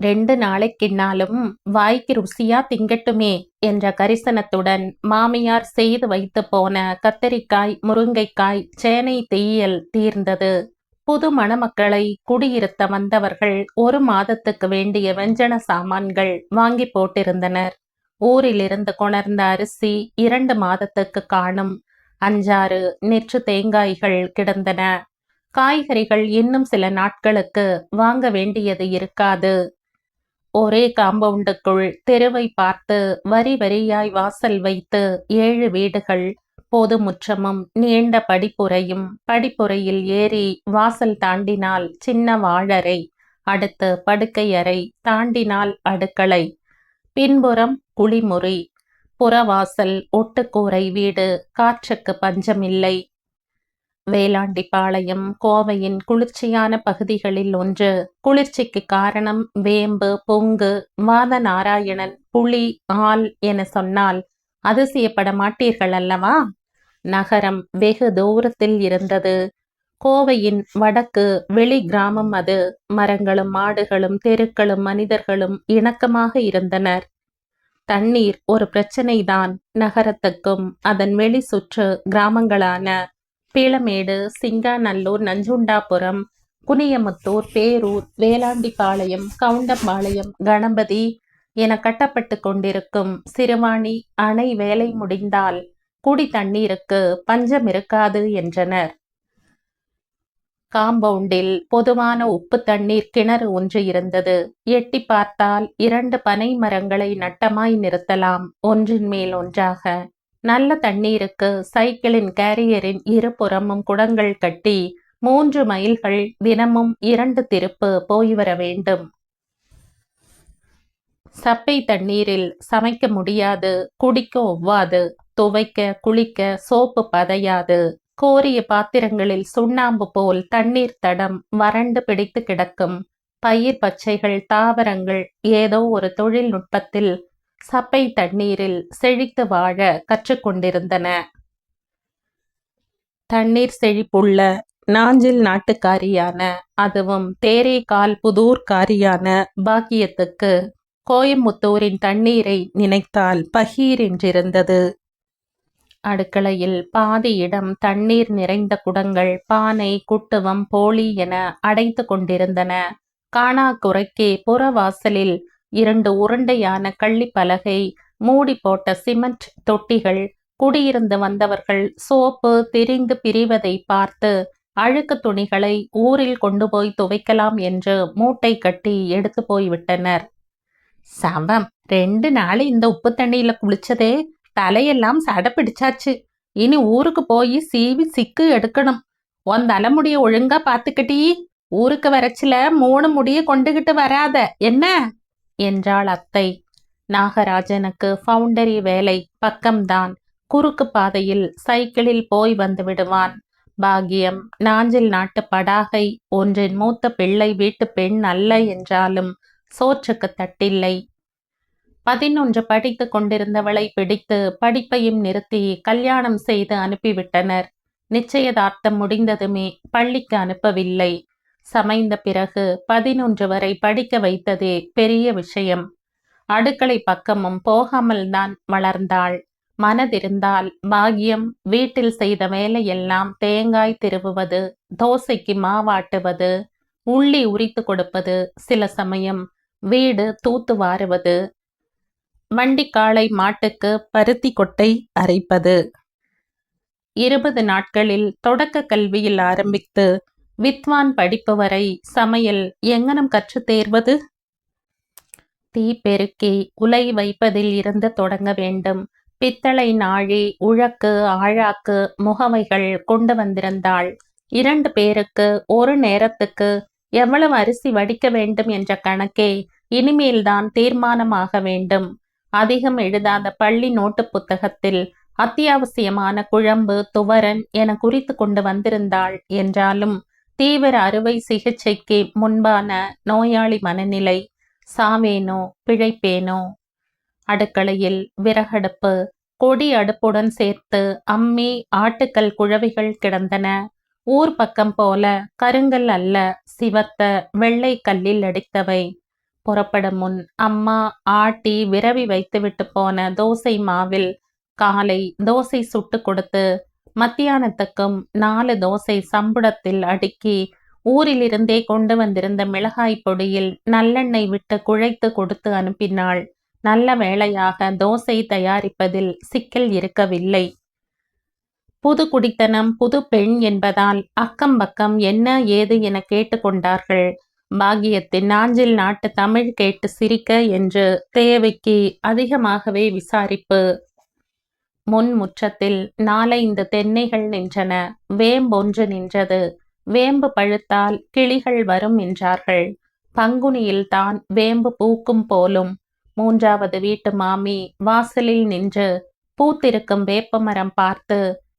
ரெண்டு நாளைக்கின்னாலும் வாய்க்கு ருசியா திங்கட்டுமே என்ற கரிசனத்துடன் மாமியார் செய்து வைத்து போன கத்தரிக்காய் முருங்கைக்காய் சேனை தீயல் தீர்ந்தது. புது மணமக்களை குடியிருத்த வந்தவர்கள் ஒரு மாதத்துக்கு வேண்டிய வெஞ்சன சாமான்கள் வாங்கி போட்டிருந்தனர். ஊரிலிருந்து கொணர்ந்த அரிசி இரண்டு மாதத்துக்கு காணும். அஞ்சாறு நெற்று தேங்காய்கள் கிடந்தன. காய்கறிகள் இன்னும் சில நாட்களுக்கு வாங்க வேண்டியது இருக்காது. ஒரே காம்பவுண்டுக்குள் தெருவை பார்த்து வரி வரியாய் வாசல் வைத்து ஏழு வீடுகள் பொது முற்றமும் நீண்ட படிப்புறையும் படிப்புறையில் ஏறி வாசல் தாண்டினால் சின்ன வாழறை அடுத்து படுக்கை அறை தாண்டினால் அடுக்களை. பின்புறம் குளிமுறி புறவாசல் ஒட்டுக்கூரை வீடு காற்றுக்கு பஞ்சமில்லை. வேளாண்டிப்பாளையம் கோவையின் குளிர்ச்சியான பகுதிகளில் ஒன்று. குளிர்ச்சிக்கு காரணம் வேம்பு பொங்கு மாத நாராயணன் புலி ஆல் என சொன்னால் அதிசயப்பட மாட்டீர்கள் அல்லவா? நகரம் வெகு தூரத்தில் இருந்தது. கோவையின் வடக்கு வெளி கிராமம் அது. மரங்களும் மாடுகளும் தெருக்களும் மனிதர்களும் இணக்கமாக இருந்தனர். தண்ணீர் ஒரு பிரச்சனைதான். நகரத்துக்கும் அதன் வெளி சுற்று கிராமங்களான பீளமேடு சிங்காநல்லூர் நஞ்சுண்டாபுரம் குனியமுத்தூர் பேரூர் வேளாண்டிபாளையம் கவுண்டம்பாளையம் கணபதி என கட்டப்பட்டு கொண்டிருக்கும் சிறுவாணி அணை வேலை முடிந்தால் குடி தண்ணீருக்கு பஞ்சம் இருக்காது என்றனர். காம்பவுண்டில் பொதுவான உப்பு தண்ணீர் கிணறு ஒன்று இருந்தது. எட்டி பார்த்தால் இரண்டு பனை மரங்களை நட்டமாய் நிறுத்தலாம். ஒன்றின் மேல் ஒன்றாக நல்ல தண்ணீருக்கு சைக்கிளின் கேரியரின் இருபுறமும் குடங்கள் கட்டி மூன்று மைல்கள் தினமும் இரண்டு திருப்பு போய் வர வேண்டும். சப்பை தண்ணீரில் சமைக்க முடியாது குடிக்க ஒவ்வாது துவைக்க குளிக்க சோப்பு பதையாது. கோரிய பாத்திரங்களில் சுண்ணாம்பு போல் தண்ணீர் தடம் வறண்டு பிடித்து கிடக்கும். பயிர் பச்சைகள் தாவரங்கள் ஏதோ ஒரு தொழில்நுட்பத்தில் சப்பை தண்ணீரில் செழித்து வாழ கற்றுக்கொண்டிருந்தன. தண்ணீர் செழிப்புள்ள நாஞ்சில் நாட்டுக்காரியான அதுவும் தேரேகால் புதூர்காரியான பாக்கியத்துக்கு கோயம்புத்தூரின் தண்ணீரை நினைத்தால் பகீர் என்றிருந்தது. அடுக்களையில் பாதி இடம் தண்ணீர் நிறைந்த குடங்கள் பானை குட்டுவம் போலி என அடைத்து கொண்டிருந்தன. காணா குறைக்கே புறவாசலில் இரண்டு உருண்டையான கள்ளி பலகை மூடி போட்ட சிமெண்ட் தொட்டிகள் குடியிருந்து வந்தவர்கள் சோப்பு திரிந்து பிரிவதை பார்த்து அழுக்கு துணிகளை ஊரில் கொண்டு போய் துவைக்கலாம் என்று மூட்டை கட்டி எடுத்து போய்விட்டனர் சவம் ரெண்டு நாள் இந்த உப்பு தண்ணியில குளிச்சதே தலையெல்லாம் சட பிடிச்சாச்சு. இனி ஊருக்கு போய் சீவி சிக்கு எடுக்கணும். உன் தலைமுடிய ஒழுங்கா பாத்துக்கிட்டி ஊருக்கு வரச்சில மூணு முடிய கொண்டுகிட்டு வராத என்ன? என்றாள் அத்தை. நாகராஜனுக்கு ஃபவுண்டரி வேலை பக்கம்தான். குறுக்கு பாதையில் சைக்கிளில் போய் வந்து விடுவான். பாகியம் நாஞ்சில் நாட்டு படாகை ஒன்றின் மூத்த பிள்ளை வீட்டு பெண் அல்ல என்றாலும் சோற்றுக்கு தட்டில்லை. பதினொன்று படித்து கொண்டிருந்தவளை பிடித்து படிப்பையும் நிறுத்தி கல்யாணம் செய்து அனுப்பிவிட்டனர். நிச்சயதார்த்தம் முடிந்ததுமே பள்ளிக்கு அனுப்பவில்லை. சமைந்த பிறகு பதினொன்று வரை படிக்க வைத்ததே பெரிய விஷயம். அடுக்களை பக்கமும் போகாமல் தான் வளர்ந்தாள். மனதிருந்தால் பாகியம் வீட்டில் செய்த வேலையெல்லாம் தேங்காய் திருவுவது தோசைக்கு மாவாட்டுவது உள்ளி உரித்து கொடுப்பது சில சமயம் வீடு தூத்து வாருவது வண்டிக்காளை மாட்டுக்கு பருத்தி கொட்டை அரைப்பது. இருபது நாட்களில் தொடக்க கல்வியில் ஆரம்பித்து வித்வான் படிப்பு வரை சமையல் எங்கனம் கற்று தேர்வது? தீ பெருக்கி உலை வைப்பதில் இருந்து தொடங்க வேண்டும். பித்தளை நாழி உழக்கு ஆழாக்கு முகவைகள் கொண்டு வந்திருந்தாள். இரண்டு பேருக்கு ஒரு நேரத்துக்கு எவ்வளவு அரிசி வடிக்க வேண்டும் என்ற கணக்கே இனிமேல்தான் தீர்மானமாக வேண்டும். அதிகம் எழுதாத பள்ளி நோட்டு புத்தகத்தில் அத்தியாவசியமான குழம்பு துவரன் என குறித்து கொண்டு வந்திருந்தாள் என்றாலும் தீவிர அறுவை சிகிச்சைக்கு முன்பான நோயாளி மனநிலை சாவேனோ பிழைப்பேனோ? அடுக்களையில் விறகடுப்பு கொடி அடுப்புடன் சேர்த்து அம்மி ஆட்டுக்கல் குழவிகள் கிடந்தன. ஊர் பக்கம் போல கருங்கல் அல்ல சிவத்த வெள்ளை கல்லில் அடித்தவை. புறப்படும் முன் அம்மா ஆட்டி விரவி வைத்துவிட்டு போன தோசை மாவில் காலை தோசை சுட்டு கொடுத்து மத்தியானத்துக்கும் நாலு தோசை சம்புடத்தில் அடுக்கி ஊரிலிருந்தே கொண்டு வந்திருந்த மிளகாய் பொடியில் நல்லெண்ணெய் விட்டு குழைத்து கொடுத்து அனுப்பினாள். நல்ல வேளையாக தோசை தயாரிப்பதில் சிக்கல் இருக்கவில்லை. புது குடித்தனம் புது பெண் என்பதால் அக்கம் பக்கம் என்ன ஏது என கேட்டுக்கொண்டார்கள் பாகியத்தின் நாஞ்சில் நாட்டு தமிழ் கேட்டு சிரிக்க என்று தேவைக்கு அதிகமாகவே விசாரிப்பு முன் முற்றத்தில் நாலைந்து தென்னைகள் நின்றன. வேம்பொன்று நின்றது. வேம்பு பழுத்தால் கிளிகள் வரும் என்றார்கள். பங்குனியில் தான் வேம்பு பூக்கும் போலும். மூன்றாவது வீட்டு மாமி வாசலில் நின்று பூத்திருக்கும் வேப்பமரம் பார்த்து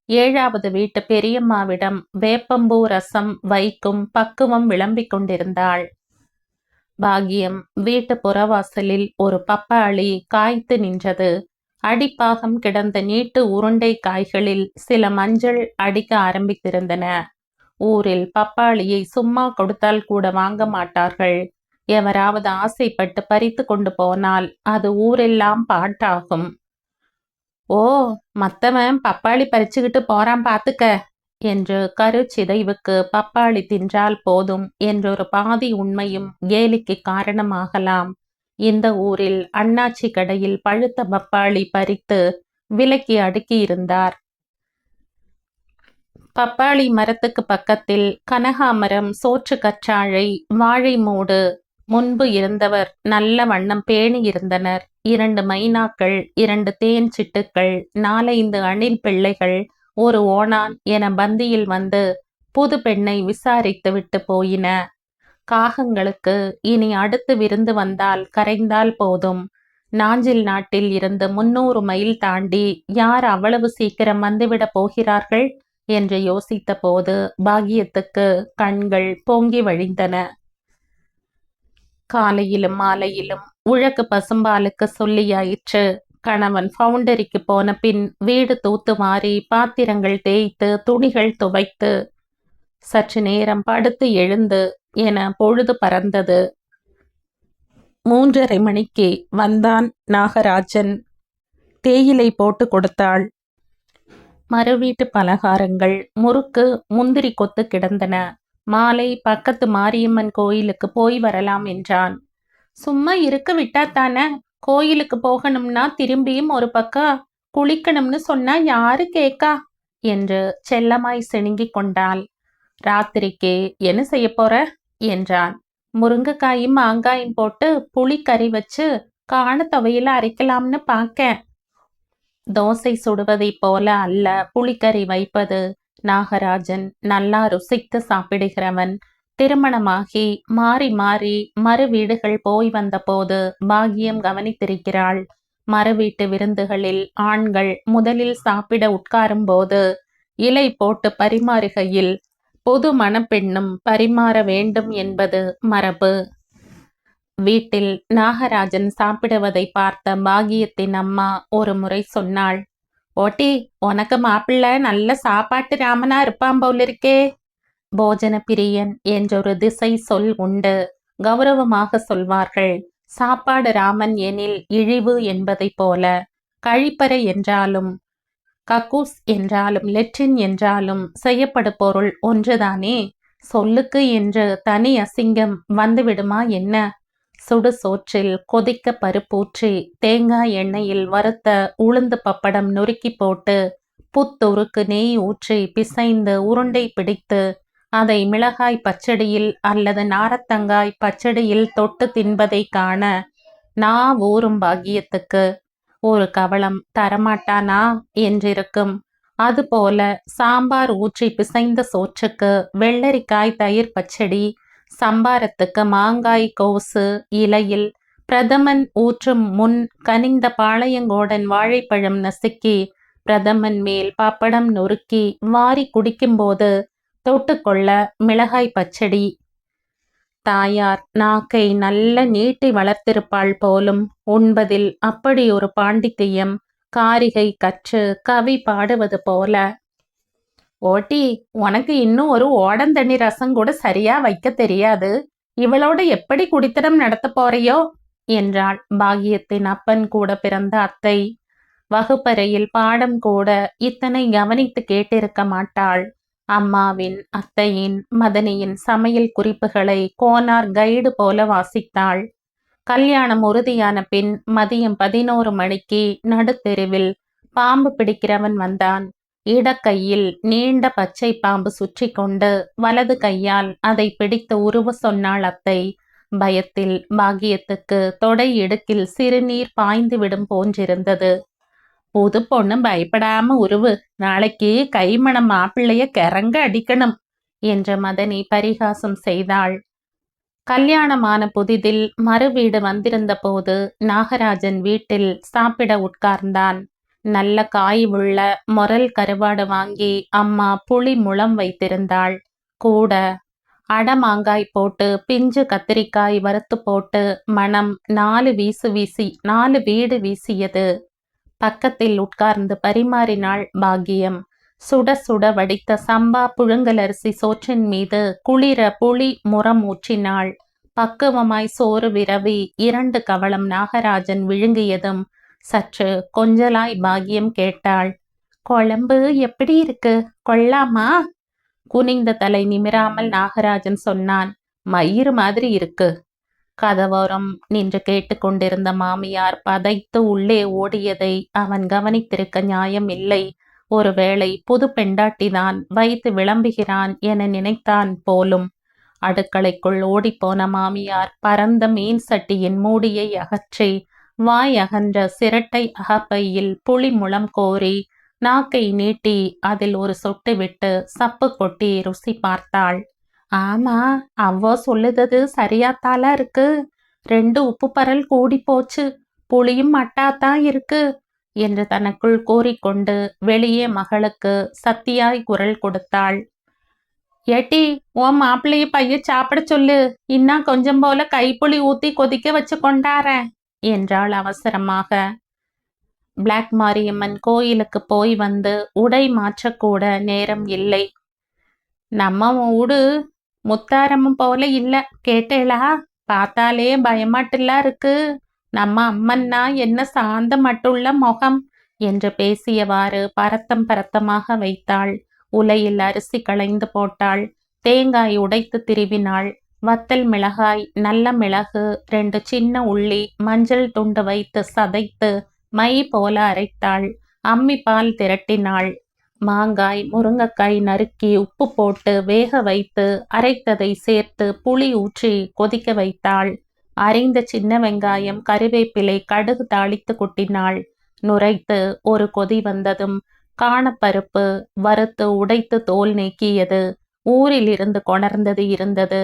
ஏழாவது வீட்டு பெரியம்மாவிடம் வேப்பம்பூ ரசம் வைக்கும் பக்குவம் விளம்பிக் கொண்டிருந்தாள். பாகியம் வீட்டு புறவாசலில் ஒரு பப்பாளி காய்த்து நின்றது. அடிப்பாகம் கிடந்த நீட்டு உருண்டை காய்களில் சில மஞ்சள் அடிக்க ஆரம்பித்திருந்தன. ஊரில் பப்பாளியை சும்மா கொடுத்தால் கூட வாங்க மாட்டார்கள். எவராவது ஆசைப்பட்டு பறித்து கொண்டு போனால் அது ஊரெல்லாம் பாட்டாகும். ஓ மத்தவன் பப்பாளி பறிச்சுக்கிட்டு போறான் பாத்துக்க என்று கருச்சிதைவுக்கு பப்பாளி தின்றால் போதும் என்றொரு பாதி உண்மையும் கேலிக்கு காரணமாகலாம். இந்த ஊரில் அண்ணாச்சி கடையில் பழுத்த பப்பாளி பறித்து விலக்கி அடுக்கியிருந்தார். பப்பாளி மரத்துக்கு பக்கத்தில் கனகாமரம் சோற்று கற்றாழை வாழை மூடு முன்பு இருந்தவர் நல்ல வண்ணம் பேணி இருந்தனர் இரண்டு மைனாக்கள் இரண்டு தேன் சிட்டுக்கள் நாலைந்து அணில் பிள்ளைகள் ஒரு ஓணான் என பந்தியில் வந்து புது பெண்ணை விசாரித்து விட்டு போயின. காகங்களுக்கு இனி அடுத்து விருந்து வந்தால் கரைந்தால் போதும். நாஞ்சில் நாட்டில் இருந்து முன்னூறு மைல் தாண்டி யார் அவ்வளவு சீக்கிரம் வந்துவிடப் போகிறார்கள்? என்று யோசித்த போது பாகியத்துக்கு கண்கள் பொங்கி வழிந்தன. காலையிலும் மாலையிலும் உழக்கு பசும்பாலுக்கு சொல்லியாயிற்று கணவன் ஃபவுண்டரிக்கு போன பின் வீடு தூத்து மாறி பாத்திரங்கள் தேய்த்து துணிகள் துவைத்து சற்று நேரம் படுத்து எழுந்து என பொழுது பறந்தது. மூன்றரை மணிக்கு வந்தான் நாகராஜன். தேயிலை போட்டு கொடுத்தாள். மறுவீட்டு பலகாரங்கள். முறுக்கு முந்திரி கொத்து கிடந்தன. மாலை பக்கத்து மாரியம்மன் கோயிலுக்கு போய் வரலாம் என்றான். சும்மா இருக்க விட்டாத்தானே கோயிலுக்கு போகணும்னா திரும்பியும் ஒரு பக்கம் குளிக்கணும்னு சொன்னா யாரு கேக்கா? என்று செல்லமாய் சிணுங்கிக் கொண்டாள். ராத்திரிக்கு என்ன செய்ய போற? என்றான். முருங்கைக்காயும் மாங்காயும் போட்டு புளிக்கறி வச்சு காண துவையில அரைக்கலாம்னு பார்க்கேன் தோசை சுடுவதைப் போல அல்ல புளிக்கறி வைப்பது நாகராஜன் நல்லா ருசித்து சாப்பிடுகிறவன். திருமணமாகி மாறி மாறி மறு வீடுகள் போய் வந்தபோது பாகியம் கவனித்திருக்கிறாள். மறு வீட்டு விருந்துகளில் ஆண்கள் முதலில் சாப்பிட உட்காரும் போது இலை போட்டு பரிமாறுகையில் பொது மணப்பெண்ணும் பரிமாற வேண்டும் என்பது மரபு. வீட்டில் நாகராஜன் சாப்பிடுவதை பார்த்த பாகியத்தின் அம்மா ஒரு முறை சொன்னாள் ஓட்டி உனக்கு மாப்பிள்ள நல்ல சாப்பாட்டு ராமனா இருப்பான் போல் இருக்கே போஜன பிரியன் என்றொரு திசை சொல் உண்டு. கௌரவமாக சொல்வார்கள் சாப்பாடு ராமன் எனில் இழிவு என்பதைப் போல கழிப்பறை என்றாலும் கக்கூஸ் என்றாலும் லெட்டின் என்றாலும் செய்யப்படு பொருள் ஒன்றுதானே? சொல்லுக்கு என்று தனி அசிங்கம் வந்துவிடுமா என்ன? சுடு சோற்றில் கொதிக்க பருப்பூற்றி தேங்காய் எண்ணெயில் வறுத்த உளுந்து பப்படம் நொறுக்கி போட்டு புத்துருக்கு நெய் ஊற்றி பிசைந்து உருண்டை பிடித்து அதை மிளகாய் பச்சடியில் அல்லது நாரத்தங்காய் பச்சடியில் தொட்டு தின்பதை காண நா ஊறும் பாக்கியத்துக்கு ஒரு கவளம் தரமாட்டானா என்றிருக்கும். அதுபோல சாம்பார் ஊற்றி பிசைந்த சோற்றுக்கு வெள்ளரிக்காய் தயிர் பச்சடி சம்பாரத்துக்கு மாங்காய் கோசு இலையில் பிரதமன் ஊற்றும் முன் கனிந்த பாளையங்கோடன் வாழைப்பழம் நசுக்கி பிரதமன் மேல் பப்படம் நொறுக்கி வாரி குடிக்கும்போது தொட்டுக்கொள்ள மிளகாய் பச்சடி தாயார் நாக்கை நல்ல நீட்டி வளர்த்திருப்பாள் போலும். உண்பதில் அப்படி ஒரு பாண்டித்தியம் காரிகை கற்று கவி பாடுவது போல. ஓட்டி உனக்கு இன்னும் ஒரு ஓடந்தண்ணி ரசம் கூட சரியா வைக்க தெரியாது. இவளோட எப்படி குடித்தனம் நடத்த போறையோ? என்றாள் பாகியத்தின் அப்பன் கூட பிறந்த அத்தை. வகுப்பறையில் பாடம் கூட இத்தனை கவனித்து கேட்டிருக்க மாட்டாள். அம்மாவின் அத்தையின் மதனியின் சமையல் குறிப்புகளை கோனார் கைடு போல வாசித்தாள். கல்யாணம் உறுதியான பின் மதியம் பதினோரு மணிக்கு நடுத்தெருவில் பாம்பு பிடிக்கிறவன் வந்தான். இடக்கையில் நீண்ட பச்சை பாம்பு சுற்றி கொண்டு வலது கையால் அதை பிடித்து உருவ சொன்னாள் அத்தை. பயத்தில் பாகியத்துக்கு தொடை இடுக்கில் சிறுநீர் பாய்ந்து விடும் போன்றிருந்தது. புது பொண்ணும் பயப்படாம உருவு நாளைக்கு கைமணம் மாப்பிள்ளைய கிறங்க அடிக்கணும் என்று மதனி பரிகாசம் செய்தாள். கல்யாணமான புதிதில் மறுவீடு வந்திருந்த போது நாகராஜன் வீட்டில் சாப்பிட உட்கார்ந்தான். நல்ல காய் உள்ள மொரல் கருவாடு வாங்கி அம்மா புளி முளம் வைத்திருந்தாள். கூட அடமாங்காய் போட்டு பிஞ்சு கத்திரிக்காய் வறுத்து போட்டு மனம் நாலு வீசு வீசி நாலு வீடு வீசியது. பக்கத்தில் உட்கார்ந்து பரிமாறினாள் பாக்கியம் சுட சுட வடித்த சம்பா புழுங்கலரிசி சோற்றின் மீது குளிர புளி முறம் ஊற்றினாள். பக்குவமாய் சோறு விரவி இரண்டு கவளம் நாகராஜன் விழுங்கியதும் சற்று கொஞ்சலாய் பாக்கியம் கேட்டாள். குழம்பு எப்படி இருக்கு? கொள்ளாமா? குனிந்த தலை நிமிராமல் நாகராஜன் சொன்னான். மயிறு மாதிரி இருக்கு. கதவோரம் நின்று கேட்டுக்கொண்டிருந்த மாமியார் பதைத்து உள்ளே ஓடியதை அவன் கவனித்திருக்க நியாயம் இல்லை. ஒருவேளை புது பெண்டாட்டிதான் வைத்து விளம்புகிறான் என நினைத்தான் போலும். அடுக்களைக்குள் ஓடிப்போன மாமியார் பரந்த மீன் சட்டியின் மூடியை அகற்றி வாய் அகன்ற சிரட்டை அகப்பையில் புளி முளம் கோரி நாக்கை நீட்டி அதில் ஒரு சொட்டு விட்டு சப்பு கொட்டி ருசி பார்த்தாள். ஆமா அவ சொல்லுதது சரியாத்தால இருக்கு. ரெண்டு உப்பு பரல் கூடி போச்சு. புளியும் மட்டாத்தான் இருக்கு என்று தனக்குள் கூறிக்கொண்டு வெளியே மகளுக்கு சத்தியாய் குரல் கொடுத்தாள். ஏட்டி உன் மாப்பிள்ளைய பைய சாப்பிட சொல்லு. இன்னா கொஞ்சம் போல கைப்புளி ஊத்தி கொதிக்க வச்சு கொண்டார என்றாள் அவசரமாக. பிளாக் மாரியம்மன் கோயிலுக்கு போய் வந்து உடை மாற்றக்கூட நேரம் இல்லை. நம்ம ஊடு முத்தாரம்மன் போல இல்ல. கேட்டேளா? பார்த்தாலே பயமாட்டுலாம் இருக்கு. நம்ம அம்மன்னா என்ன சாந்த மட்டுள்ள முகம்? என்று பேசியவாறு பரத்தம் பரத்தமாக வைத்தாள். உலையில் அரிசி களைந்து போட்டாள். தேங்காய் உடைத்து திருவினாள். வத்தல் மிளகாய் நல்ல மிளகு ரெண்டு சின்ன உள்ளி மஞ்சள் துண்டு வைத்து சதைத்து மை போல அரைத்தாள். அம்மி பால் திரட்டினாள். மாங்காய் முருங்கைக்காய் நறுக்கி உப்பு போட்டு வேக வைத்து அரைத்ததை சேர்த்து புளி ஊற்றி கொதிக்க வைத்தாள். அரைந்த சின்ன வெங்காயம் கருவேப்பிலை கடுகு தாளித்து கொட்டினாள். நுரைத்து ஒரு கொதி வந்ததும் காணப்பருப்பு வறுத்து உடைத்து தோல் நீக்கியது. ஊரில் இருந்து கொணர்ந்தது இருந்தது.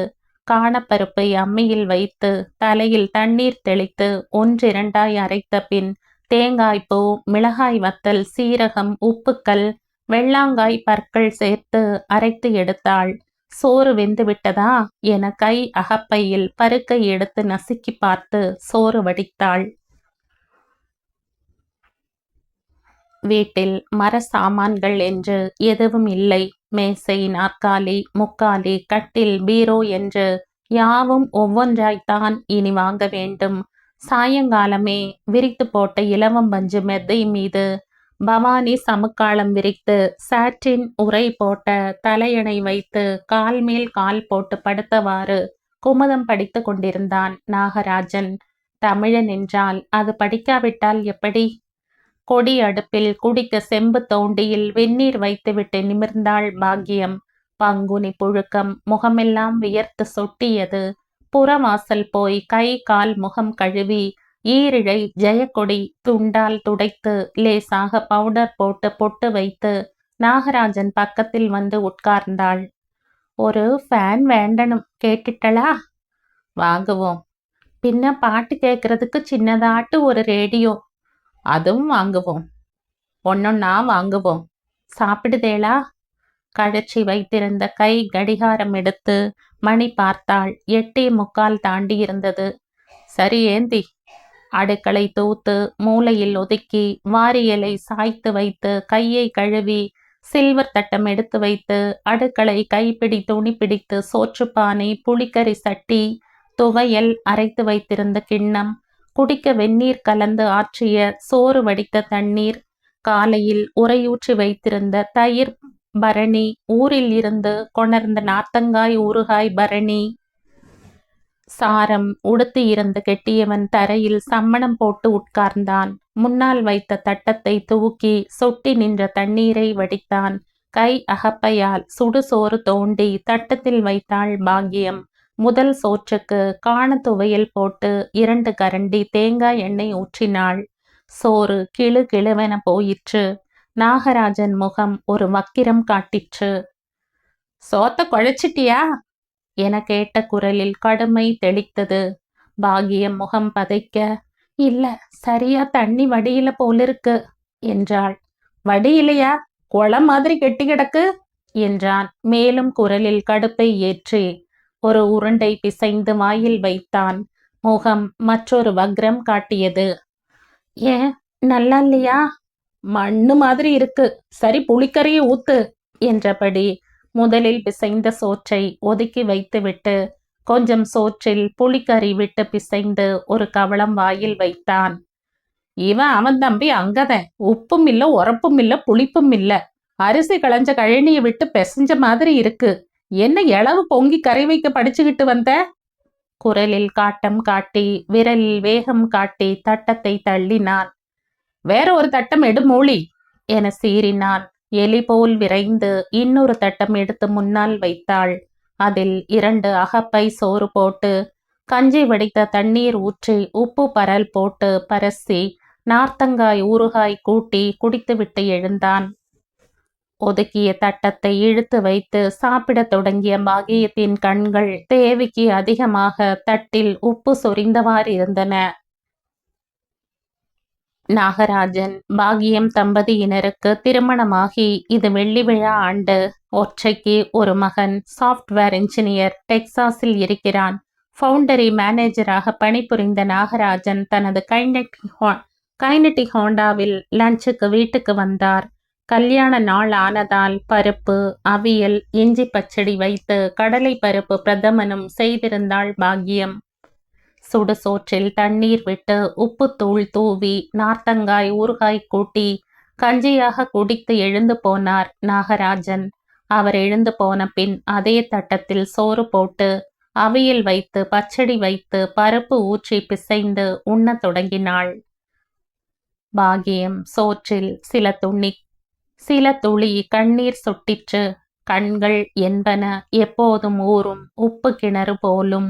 காணப்பருப்பை அம்மியில் வைத்து தலையில் தண்ணீர் தெளித்து ஒன்றிரண்டாய் அரைத்த பின் தேங்காய்ப்பூ மிளகாய் வத்தல் சீரகம் உப்புக்கல் வெள்ளாங்காய் பற்கள் சேர்த்து அரைத்து எடுத்தாள். சோறு வெந்து விட்டதா? என கை அகப்பையில் பருக்கை எடுத்து நசுக்கி பார்த்து சோறு வடித்தாள். வீட்டில் மர சாமான்கள் என்று எதுவும் இல்லை. மேசை நாற்காலி முக்காலி கட்டில் பீரோ என்று யாவும் ஒவ்வொன்றாய்த்தான் இனி வாங்க வேண்டும். சாயங்காலமே விரித்து போட்ட இலவம் பஞ்சு மெத்தை மீது பவானி சமுக்காளம் விரித்து சாற்றின் உரை போட்ட தலையணை வைத்து கால் மேல் கால் போட்டு படுத்தவாறு குமுதம் படித்து கொண்டிருந்தான் நாகராஜன். தமிழன் என்றால் அது படிக்காவிட்டால் எப்படி? கொடி அடுப்பில் குடிக்க செம்பு தோண்டியில் வெந்நீர் வைத்துவிட்டு நிமிர்ந்தாள் பாக்கியம். பங்குனி புழுக்கம் முகமெல்லாம் வியர்த்து சொட்டியது. புறவாசல் போய் கை கால் முகம் கழுவி ஈரிழை ஜெயக்கொடி துண்டால் துடைத்து லேசாக பவுடர் போட்டு பொட்டு வைத்து நாகராஜன் பக்கத்தில் வந்து உட்கார்ந்தாள். ஒரு ஃபேன் வேண்டனும் கேட்டுட்டளா வாங்குவோம். பின்ன பாட்டு கேட்கறதுக்கு சின்னதாட்டு ஒரு ரேடியோ. அதுவும் வாங்குவோம். ஒன்னொன்னா வாங்குவோம். சாப்பிடுதேளா கழற்றி வைத்திருந்த கை கடிகாரம் எடுத்து மணி பார்த்தாள். எட்டே முக்கால் தாண்டி இருந்தது சரி ஏந்தி. அடுக்களை தூத்து மூலையில் ஒதுக்கி வாரியலை சாய்த்து வைத்து கையை கழுவி சில்வர் தட்டம் எடுத்து வைத்து அடுக்களை கைப்பிடி துணி பிடித்து சோற்றுப்பானை புளிக்கறி சட்டி துவையல் அரைத்து வைத்திருந்த கிண்ணம் குடிக்க வெந்நீர் கலந்து ஆற்றிய சோறு வடித்த தண்ணீர் காலையில் உரையூற்றி வைத்திருந்த தயிர் பரணி ஊரில் இருந்து கொணர்ந்த நாத்தங்காய் ஊறுகாய் பரணி சாரம் உடுத்தி இருந்து கெட்டியவன் தரையில் சம்மணம் போட்டு உட்கார்ந்தான். முன்னால் வைத்த தட்டத்தை தூக்கி சொட்டி நின்ற தண்ணீரை வடித்தான். கை அகப்பையால் சுடுசோறு தோண்டி தட்டத்தில் வைத்தாள் பாக்கியம். முதல் சோற்றுக்கு காண துவையல் போட்டு இரண்டு கரண்டி தேங்காய் எண்ணெய் ஊற்றினாள். சோறு கிளு கிளுவென போயிற்று. நாகராஜன் முகம் ஒரு வக்கிரம் காட்டிற்று. சோத்த குழைச்சிட்டியா? என கேட்ட குரலில் கடுமை தெளித்தது. பாகியம் முகம் பதைக்க இல்ல சரியா தண்ணி வடியில போலிருக்கு என்றாள். வடியிலையா? குளம் மாதிரி கெட்டி கிடக்கு என்றான். மேலும் குரலில் கடுப்பை ஏற்றி ஒரு உருண்டை பிசைந்து வாயில் வைத்தான். முகம் மற்றொரு வக்ரம் காட்டியது. ஏன் நல்லா இல்லையா? மண்ணு மாதிரி இருக்கு. சரி புளிக்கறியை ஊத்து என்றபடி முதலில் பிசைந்த சோற்றை ஒதுக்கி வைத்துவிட்டு கொஞ்சம் சோற்றில் புளிக்கறி விட்டு பிசைந்து ஒரு கவளம் வாயில் வைத்தான். இவன் அவன் தம்பி அங்கதன் உப்பும் இல்ல உரப்பும் இல்ல புளிப்பும் இல்ல. அரிசி களைஞ்ச கழனியை விட்டு பெசஞ்ச மாதிரி இருக்கு. என்ன இளவு பொங்கி கரை வைக்க படிச்சுக்கிட்டு வந்த? குரலில் காட்டம் காட்டி விரலில் வேகம் காட்டி தட்டத்தை தள்ளினான். வேற ஒரு தட்டம் எடு மூளி என சீறினான். எலி போல் விரைந்து இன்னொரு தட்டம் எடுத்து முன்னால் வைத்தாள். அதில் இரண்டு அகப்பை சோறு போட்டு கஞ்சி வடித்த தண்ணீர் ஊற்றி உப்பு பரல் போட்டு பரசி நார்த்தங்காய் ஊறுகாய் கூட்டி குடித்துவிட்டு எழுந்தான். ஒதுக்கிய தட்டத்தை இழுத்து வைத்து சாப்பிடத் தொடங்கிய பாகியத்தின் கண்கள் தேவிக்கு அதிகமாக தட்டில் உப்பு சொரிந்தவாறு இருந்தன நாகராஜன் பாகியம் தம்பதியினருக்கு திருமணமாகி இது வெள்ளி விழா ஆண்டு. ஒற்றைக்கு ஒரு மகன் சாஃப்ட்வேர் இன்ஜினியர் டெக்சாஸில் இருக்கிறான். ஃபவுண்டரி மேனேஜராக பணிபுரிந்த நாகராஜன் தனது கைனட் கைனட்டி ஹோண்டாவில் லஞ்சுக்கு வீட்டுக்கு வந்தார். கல்யாண நாள் ஆனதால் பருப்பு அவியல் இஞ்சி பச்சடி வைத்து கடலை பருப்பு பிரதமனும் செய்திருந்தாள் பாக்கியம் சுடு சோற்றில் தண்ணீர் விட்டு உப்புத்தூள் தூவி நார்த்தங்காய் ஊறுகாய் கூட்டி கஞ்சியாக குடித்து எழுந்து போனார் நாகராஜன். அவர் எழுந்து போன பின் அதே தட்டத்தில் சோறு போட்டு அவையில் வைத்து பச்சடி வைத்து பருப்பு ஊற்றி பிசைந்து உண்ணத் தொடங்கினாள். பாகியம் சோற்றில் சில துணி சில துளி கண்ணீர் சுட்டிற்று. கண்கள் என்பன எப்போதும் ஊறும் உப்பு கிணறு போலும்.